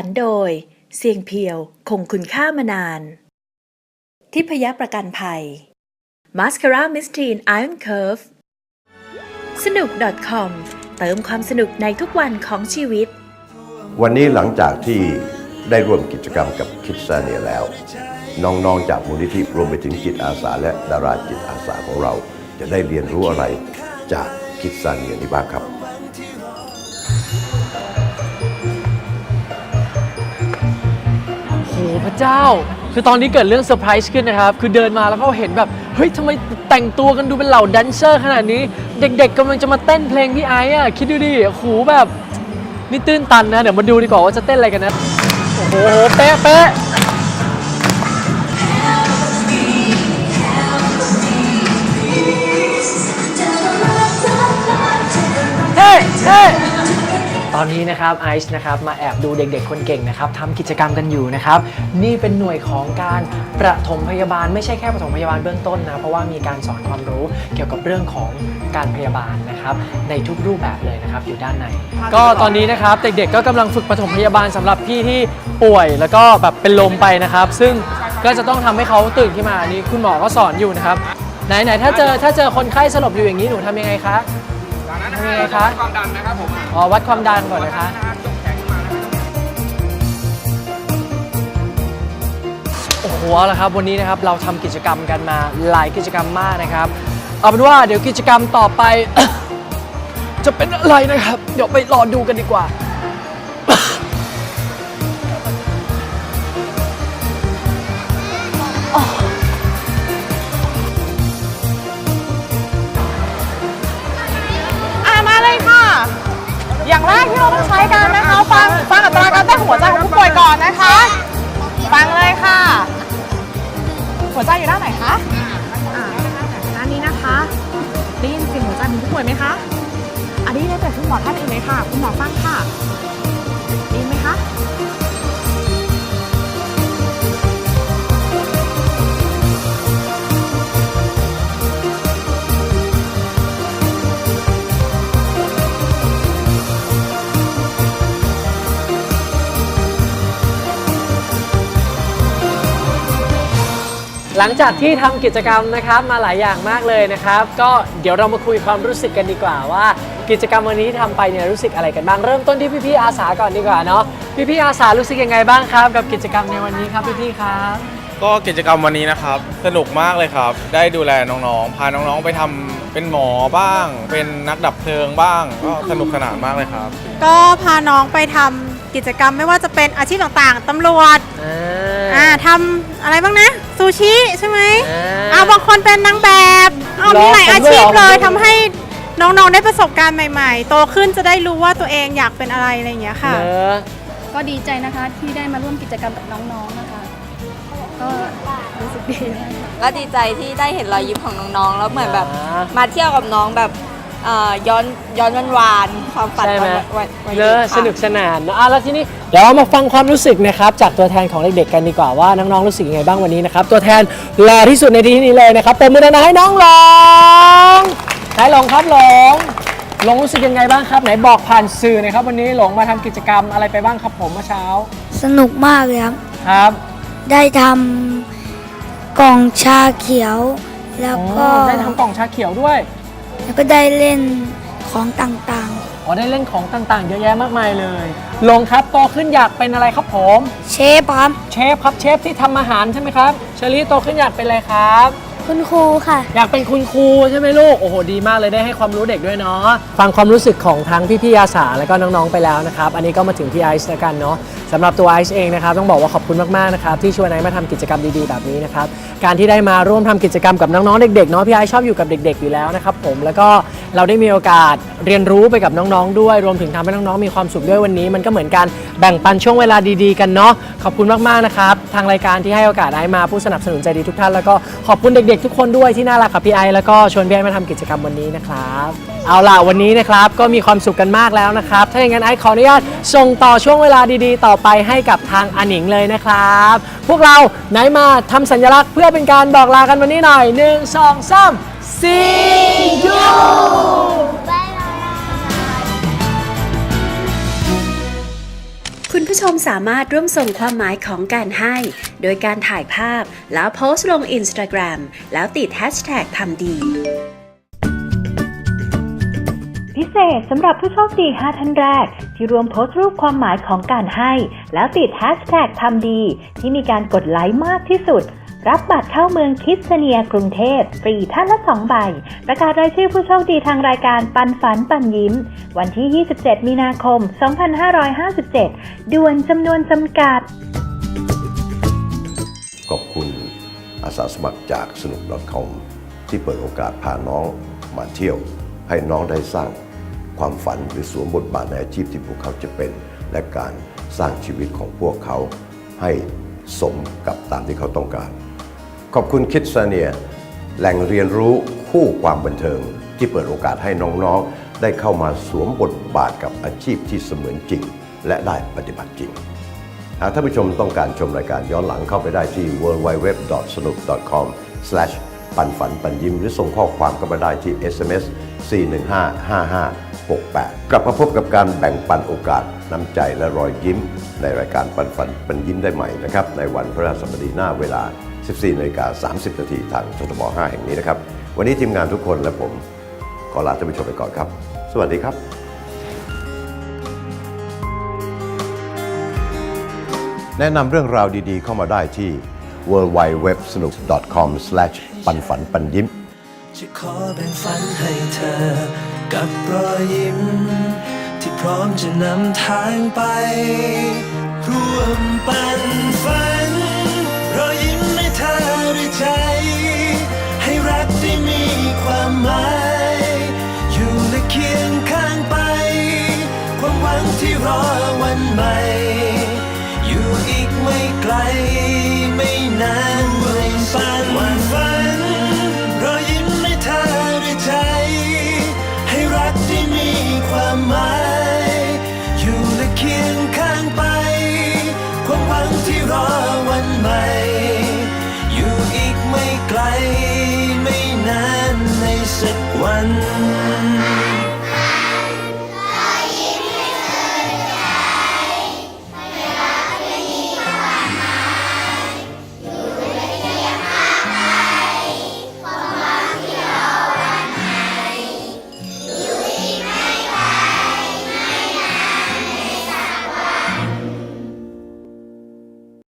ฝันโดย เสียงเพียว คงคุณค่ามานาน ทิพยประกันภัย Mascara Mistine Iron Curve สนุก .com เติมความสนุกในทุกวันของชีวิต วันนี้หลังจากที่ได้ร่วมกิจกรรมกับคิดซาเนียแล้ว น้องๆจากมูลนิธิรวมไปถึงจิตอาสาและดาราจิตอาสาของเรา จะได้เรียนรู้อะไรจากคิดซาเนียนี้บ้างครับ พระเจ้า คือตอนนี้เกิดเรื่องเซอร์ไพรส์ขึ้นนะครับ คือเดินมาแล้วก็เห็นแบบ เฮ้ยทำไมแต่งตัวกันดูเป็นเหล่าแดนเซอร์ขนาดนี้ เด็กๆกำลังจะมาเต้นเพลงพี่ไอ้อะคิดดูดิโอ้โหแบบ นี่ตื้นตันนะ เดี๋ยวมาดูดีกว่าว่าจะเต้นอะไรกันนะ โอ้โห เป๊ะเป๊ะ นนี้นะครับไอซ์นะครับมาแอบดูเด็กๆ คนเก่งนะครับทำกิจกรรมกันอยู่นะครับ นี่เป็นหน่วยของการประถมพยาบาล ไม่ใช่แค่ประถมพยาบาลเบื้องต้นนะ เพราะว่ามีการสอนความรู้เกี่ยวกับเรื่องของการพยาบาลนะครับในทุกรูปแบบเลยนะครับอยู่ด้านใน ก็ตอนนี้นะครับเด็กๆก็กำลังฝึกปฐมพยาบาลสำหรับพี่ที่ป่วยแล้วก็แบบเป็นลมไปนะครับ ซึ่งก็จะต้องทำให้เขาตื่นขึ้นมาอันนี้คุณหมอก็สอนอยู่นะครับไหนๆถ้าเจอถ้าเจอคนไข้สลบอยู่อย่างนี้หนูทำยังไงคะ ทำยังไงคะความดันนะครับผมอ๋อวัดความดันก่อนนะคะนะครับยกแขนขึ้นมานะครับโอ้โหเอาละครับ วันนี้นะครับเราทำกิจกรรมกันมาหลายกิจกรรมมากนะครับ เอาเป็นว่าเดี๋ยวกิจกรรมต่อไป จะเป็นอะไรนะครับ เดี๋ยวไปรอดูกันดีกว่า แรกที่เราต้องใช้กันนะคะ ฟังฟังอัตราการเต้นของหัวใจของผู้ป่วยก่อนนะคะ ฟังเลยค่ะ หัวใจอยู่ด้านไหนคะอ่าด้านนี้นะคะได้ยินเสียงหัวใจของผู้ป่วยไหมคะ อันนี้ได้แต่คุณหมอท่านอื่นเลยค่ะ คุณหมอฟังค่ะได้ยินไหมคะ หลังจากที่ทำกิจกรรมนะครับมาหลายอย่างมากเลยนะครับ ก็เดี๋ยวเรามาคุยความรู้สึกกันดีกว่าว่า กิจกรรมวันนี้ที่ทำไปเนี่ยรู้สึกอะไรกันบ้างเริ่มต้นที่พี่ๆอาสาก่อนดีกว่าเนาะพี่ๆอาสารู้สึกยังไงบ้างครับ กับกิจกรรมในวันนี้ครับพี่ๆครับ ก็กิจกรรมวันนี้นะครับ สนุกมากเลยครับ ได้ดูแลน้องๆ พาน้องๆไปทำเป็นหมอบ้าง เป็นนักดับเพลิงบ้าง ก็สนุกสนานมากเลยครับ ก็พาน้องไปทำกิจกรรมไม่ว่าจะเป็นอาชีพต่างๆ ตำรวจ อ่อ่าาทำอะไรบ้างนะซูชิใช่ไหมอ่าอ่าบางคนเป็นนางแบบเอาเหรอมีหลายอาชีพผมด้วยเหรอเลยทำให้น้องๆได้ประสบการณ์ใหม่ ๆ โตขึ้นจะได้รู้ว่าตัวเองอยากเป็นอะไรอะไรอย่างเงี้ยค่ะเนอะก็ดีใจนะคะที่ได้มาร่วมกิจกรรมกับน้องๆนะคะ ก็รู้สึกดีมากค่ะ ก็ดีใจที่ได้เห็นรอยยิ้มของน้องๆ แล้วเหมือนแบบอ่ามาเที่ยวกับน้องแบบ เอ่อย้อนย้อนวันวานๆความฝันใช่ไหมวันวันวัยเนเด็อะกค่ะ สนุกสนานเนอะอะแล้วทีนี้เดี๋ยวเรามาฟังความรู้สึกนะครับจากตัวแทนของเด็กๆกันดีกว่าว่าน้องๆรู้สึกยังไงบ้างวันนี้นะครับตัวแทนหล่อที่สุดในที่นี้เลยนะครับเปิดมือดังๆให้น้องหลงไหนหลงครับหลงหลงรู้สึกยังไงบ้างครับไหนบอกผ่านสื่อหน่อยครับวันนี้หลงมาทำกิจกรรมอะไรไปบ้างครับผมเมื่อเช้าสนุกมากเลยครับ ครับได้ทำกล่องชาเขียว แล้วอ๋ก็อได้ทำกล่องชาเขียวด้วย แล้วก็ได้เล่นของต่างอ๋อได้เล่นของต่างๆ เยอะแยะมากมายเลยหลงครับโตขึ้นอยากเป็นอะไรครับผม ๆ เชฟครับ เชฟครับเชฟที่ทำอาหารใช่ไหมครับเชอรี่โตขึ้นอยากเป็นอะไรครับ คุณครูค่ะ อยากเป็นคุณครูใช่ไหมลูก โอ้โห ดีมากเลยได้ให้ความรู้เด็กด้วยเนาะ ฟังความรู้สึกของทั้งพี่ๆอาสาแล้วก็น้องๆไปแล้วนะครับ อันนี้ก็มาถึงพี่ไอซ์แล้วกันเนาะสำหรับตัวไอซ์เองนะครับต้องบอกว่าขอบคุณมากๆนะครับที่ชวนไอซ์มาทำกิจกรรมดีๆแบบนี้นะครับ การที่ได้มาร่วมทำกิจกรรมกับน้องๆเด็กๆเนาะพี่ไอซ์ชอบอยู่กับเด็ก ๆ อยู่แล้วนะครับผม แล้วก็เราได้มีโอกาสเรียนรู้ไปกับน้องๆด้วย รวมถึงทำให้น้องๆมีความสุขด้วยวันนี้ มันก็เหมือนการแบ่งปันช่วงเวลาดีๆกันเนาะ ขอบคุณมากๆนะครับทางรายการที่ให้โอกาสไอซ์มาผู้สนับสนุนใจดีทุกท่านแล้วก็ขอบคุณเด็กๆทุกคนด้วยที่น่ารักกับพี่ไอแล้วก็ชวนพี่ไอมาทำกิจกรรมวันนี้นะครับ เอาล่ะวันนี้นะครับก็มีความสุขกันมากแล้วนะครับ ถ้าอย่างนั้นไอขออนุญาตส่งต่อช่วงเวลาดีๆ ต่อไปให้กับทางอนิงเลยนะครับ พวกเราไหนมาทำสัญลักษณ์เพื่อเป็นการบอกลากันวันนี้หน่อยหนึ่งสองสาม see you พ คุณผู้ชมสามารถร่วมส่งความหมายของการให้ โดยการถ่ายภาพแล้วโพสต์ลง Instagram แล้วติดแฮชแท็กทำดี พิเศษสำหรับผู้โชคดี 5 ท่านแรก ที่รวมโพสต์รูปความหมายของการให้ แล้วติดแฮชแท็กทำดี ที่มีการกดไลค์มากที่สุด รับบัตรเข้าเมืองคิดเนียกรุงเทพฟรีท่านละ 2 ใบ ประกาศรายชื่อผู้โชคดีทางรายการปันฝันปันยิ้ม วันที่ 27 มีนาคม 2557 ด่วนจำนวนจำกัด ขอบคุณอาสาสมัครจากสนุก .com ที่เปิดโอกาสพาน้องมาเที่ยว ให้น้องได้สร้างความฝันหรือสวมบทบาทในอาชีพที่พวกเขาจะเป็น และการสร้างชีวิตของพวกเขาให้สมกับตามที่เขาต้องการ ขอบคุณคิดซาเนียแหล่งเรียนรู้คู่ความบันเทิง ที่เปิดโอกาสให้น้องๆ ได้เข้ามาสวมบทบาทกับอาชีพที่เสมือนจริง และได้ปฏิบัติจริง หากท่านผู้ชมต้องการชมรายการย้อนหลังเข้าไปได้ที่ www.snook.com ปันฝันปันยิ้มหรือส่งข้อความเข้ามาได้ที่ SMS 4155568 กลับมาพบกับการแบ่งปันโอกาสน้ำใจและรอยยิ้ม ในรายการปันฝันปันยิ้มได้ใหม่นะครับ ในวันพฤหัสบดีหน้าเวลา 14นาฬิกา30 นาทีทางททบ5 แห่งนี้นะครับ วันนี้ทีมงานทุกคนและผมขอลาท่านผู้ชมไปก่อนครับ สวัสดีครับแนะนำเรื่องราวดีๆเข้ามาได้ที่ w w w s n o o k c o m ปันฝันปันยิ้ม จะขอแบ่งฝันให้เธอ กับรอยยิ้ม ที่พร้อมจะนำทางไป ร่วมปันฝัน